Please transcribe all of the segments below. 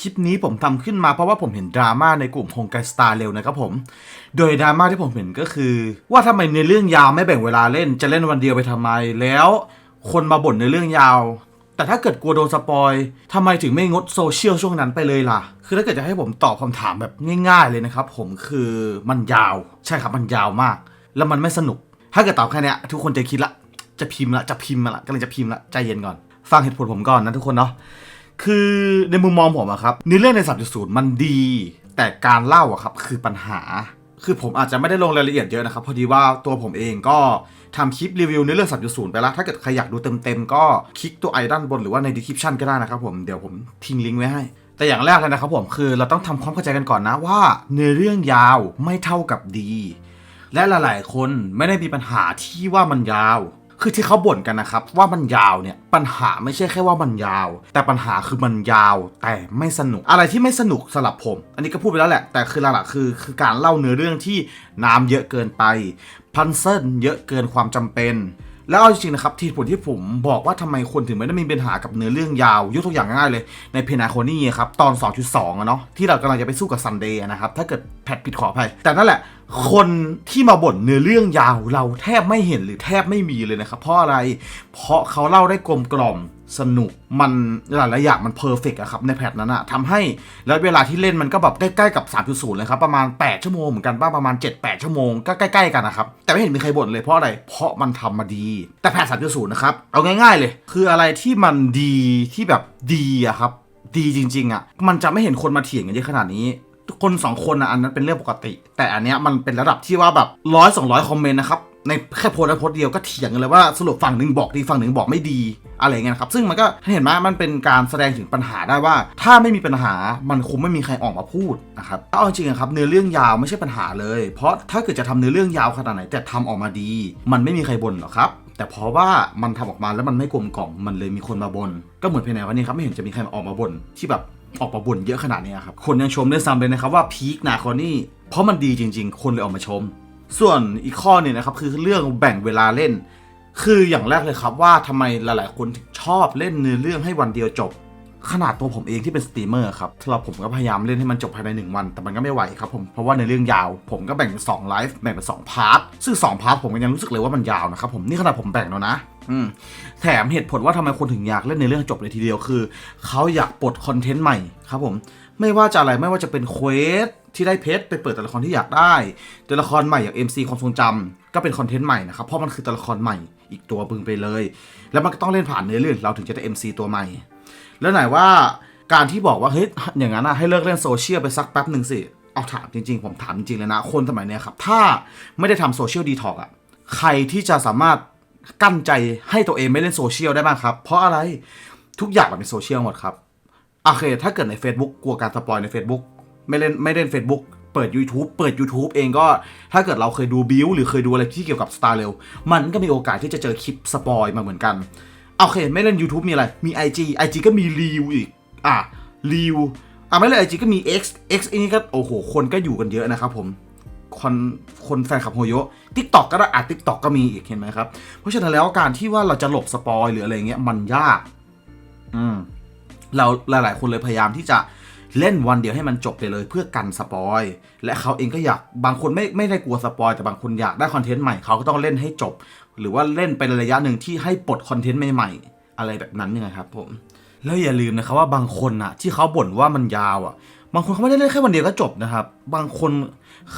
คลิปนี้ผมทำขึ้นมาเพราะว่าผมเห็นดราม่าในกลุ่มโฮงไกสตาร์เร็วนะครับผม โดยดราม่าที่ผมเห็นก็คือ ว่าทำไมในเรื่องยาวไม่แบ่งเวลาเล่น จะเล่นวันเดียวไปทำไม แล้วคนมาบ่นในเรื่องยาว แต่ถ้าเกิดกลัวโดนสปอยทำไมถึงไม่งดโซเชียลช่วงนั้นไปเลยล่ะ คือถ้าเกิดจะให้ผมตอบคำถามแบบง่าย ๆ เลยนะครับ ผมคือมันยาว ใช่ครับมันยาวมาก แล้วมันไม่สนุก ถ้าเกิดตอบแค่นี้ทุกคนจะคิดละ จะพิมพ์ละจะพิมพ์ละกำลังจะพิมพ์ละใจเย็นก่อน ฟังเหตุผลผมก่อนนะทุกคนเนาะ คือในมุมมองผมอะครับในเรื่องใน3.0มันดี แต่การเล่าอะครับคือปัญหา คือผมอาจจะไม่ได้ลงรายละเอียดเยอะนะครับ พอดีว่าตัวผมเองก็ทำคลิปรีวิวในเรื่อง3.0 ไปแล้ว ถ้าเกิดใครอยากดูเต็มๆ ก็คลิกตัวไอด้านบนหรือว่าใน description ก็ได้นะครับผมเดี๋ยวผมทิ้งลิงก์ไว้ให้ แต่อย่างแรกเลยนะครับผมคือเราต้องทำความเข้าใจกันก่อนนะว่าเนื้อเรื่องยาวไม่เท่ากับดี และหลายๆ คนไม่ได้มีปัญหาที่ว่ามันยาว คือที่เขาบ่นกันนะครับ ว่ามันยาวเนี่ยปัญหาไม่ใช่แค่ว่ามันยาว แต่ปัญหาคือมันยาวแต่ไม่สนุก อะไรที่ไม่สนุกสำหรับผม อันนี้ก็พูดไปแล้วแหละ แต่คือหลักๆคือคือการเล่าเนื้อเรื่องที่น้ำเยอะเกินไปพันเซิลเยอะเกินความจำเป็น แล้วเอาจริงๆนะครับ ที่ผลที่ผมบอกว่าทำไมคนถึงไม่ได้มีปัญหากับเนื้อเรื่องยาว ยกตัวอย่างง่ายๆเลย ในเพนาโคนี่ครับ ตอน 2.2อะเนาะที่เรากำลังจะไปสู้กับซันเดย์นะครับ ถ้าเกิดแพทผิดขออภัย แต่นั่นแหละ คนที่มาบ่นเนื้อเรื่องยาวเราแทบไม่เห็นหรือแทบไม่มีเลยนะครับ เพราะอะไรเพราะเขาเล่าได้กลมกล่อม สนุกมันหลายๆอย่างมันเพอร์เฟกอะครับในแพทนั้นอะทำให้แล้วเวลาที่เล่นมันก็แบบใกล้ๆกับ 3.0 เลยครับประมาณ 8 ชั่วโมงเหมือนกันบ้างประมาณ 7-8 ชั่วโมงก็ใกล้ๆกันนะครับ แต่ไม่เห็นมีใครบ่นเลยเพราะอะไร เพราะมันทำมาดี แต่แพท 3.0 นะครับ เอาง่ายๆเลย คืออะไรที่มันดีที่แบบดีอะครับ ดีจริงๆอะมันจะไม่เห็นคนมาเถียงกันเยอะขนาดนี้คนสองคนอะอันนั้นเป็นเรื่องปกติ แต่อันเนี้ยมันเป็นระดับที่ว่าแบบร้อยสองร้อยคอมเมนต์นะครับ ในแค่โพสต์และโพสต์เดียวก็เถียงกันเลยว่าสรุปฝั่งหนึ่งบอกดีฝั่งหนึ่งบอกไม่ดีอะไรเงี้ยนะครับ ซึ่งมันก็เห็นไหมมันเป็นการแสดงถึงปัญหาได้ว่า ถ้าไม่มีปัญหามันคงไม่มีใครออกมาพูดนะครับเอาจริงๆครับเนื้อเรื่องยาวไม่ใช่ปัญหาเลย เพราะถ้าเกิดจะทำเนื้อเรื่องยาวขนาดไหนแต่ทำออกมาดี มันไม่มีใครบ่นหรอกครับแต่เพราะว่ามันทำออกมาแล้วมันไม่กลมกล่อมมันเลยมีคนมาบน่นก็เหมือนเพลงไหนวันนี้ครับไม่เห็นจะมีใครมาออกมาบ่นที่แบบออกมาบ่นเยอะขนาดนี้ครับคนยังชมด้วยซ้ำเลยนะครับว่าพีคนาคอนี่เพราะมันดีจริง ๆ คนเลยออกมาชม ส่วนอีกข้อเนี่ยนะครับคือเรื่องแบ่งเวลาเล่น คืออย่างแรกเลยครับว่าทำไมหลาย ๆ คนถึงชอบเล่นเนื้อเรื่องให้วันเดียวจบ ขนาดตัวผมเองที่เป็นสตรีมเมอร์ครับสำหรับผมก็พยายามเล่นให้มันจบภายใน 1 วัน แต่มันก็ไม่ไหวครับผมเพราะว่าในเรื่องยาว ผมก็แบ่งเป็น2ไลฟ์แบ่งเป็น2พาร์ทซึ่ง2พาร์ทผมก็ยังรู้สึกเลยว่ามันยาวนะครับผมนี่ขนาดผมแบ่งแล้วนะ แถมเหตุผลว่าทำไมคนถึงอยากเล่นในเรื่องจบเลยทีเดียวคือ เขาอยากปลดคอนเทนต์ใหม่ครับผมไม่ว่าจะอะไรไม่ว่าจะเป็นเควสที่ได้เพชรไปเปิดตัวละครที่อยากได้ตัวละครใหม่อย่าง MC ความทรงจำก็เป็นคอนเทนต์ใหม่นะครับเพราะมันคือตัวละครใหม่อีกตัวบึงไปเลย แล้วมันก็ต้องเล่นผ่านเนื้อเรื่องเราถึงจะได้ MC ตัวใหม่ แล้วไหนว่าการที่บอกว่าเฮ้ยอย่างนั้นนะให้เลิกเล่นโซเชียลไปสักแป๊บหนึ่งสิเอาถามจริง ๆ ผมถามจริงๆเลยนะ คนสมัยนี้ครับ ถ้าไม่ได้ทำโซเชียลดีท็อกอะใครที่จะสามารถ กั้นใจให้ตัวเองไม่เล่นโซเชียลได้บ้างครับ เพราะอะไรทุกอย่างมันเป็นโซเชียลหมดครับโอเค ถ้าเกิดใน Facebook กลัวการสปอยใน Facebook ไม่เล่นไม่เล่น Facebook เปิด YouTube เปิด YouTube เองก็ ถ้าเกิดเราเคยดูบิวหรือเคยดูอะไรที่เกี่ยวกับสตาร์เร็วมันก็มีโอกาสที่จะเจอคลิปสปอยมาเหมือนกันโอเค ไม่เล่น YouTube มีอะไร มี IG IG ก็มีรีวอีก อะรีวอะไม่เล่น IG ก็มี X X อันนี้ก็โอ้โห คนก็อยู่กันเยอะนะครับผม คนคนแฟนคลับโฮโยทิกตอกก็ได้อะทิกตอกก็มีอีกเห็นไหมครับ เพราะฉะนั้นแล้วการที่ว่าเราจะหลบสปอยหรืออะไรเงี้ยมันยาก อืม เราหลาย ๆ คนเลยพยายามที่จะเล่นวันเดียวให้มันจบไปเลยเพื่อกันสปอยและเขาเองก็อยากบางคนไม่ไม่ได้กลัวสปอยแต่บางคนอยากได้คอนเทนต์ใหม่เขาก็ต้องเล่นให้จบ หรือว่าเล่นเป็นระยะหนึ่งที่ให้ปลดคอนเทนต์ใหม่ๆอะไรแบบนั้นยังไงครับผมแล้วอย่าลืมนะครับว่าบางคนอะที่เขาบ่นว่ามันยาวอะ บางคนเขาไม่ได้เล่นแค่วันเดียวก็จบนะครับ บางคน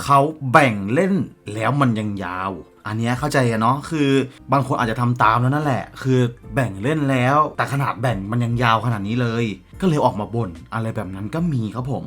เขาแบ่งเล่นแล้วมันยังยาว อันนี้เข้าใจกันเนาะคือบางคนอาจจะทำตามแล้วนั่นแหละ คือแบ่งเล่นแล้ว แต่ขนาดแบ่งมันยังยาวขนาดนี้เลย ก็เลยออกมาบ่นอะไรแบบนั้นก็มีครับผม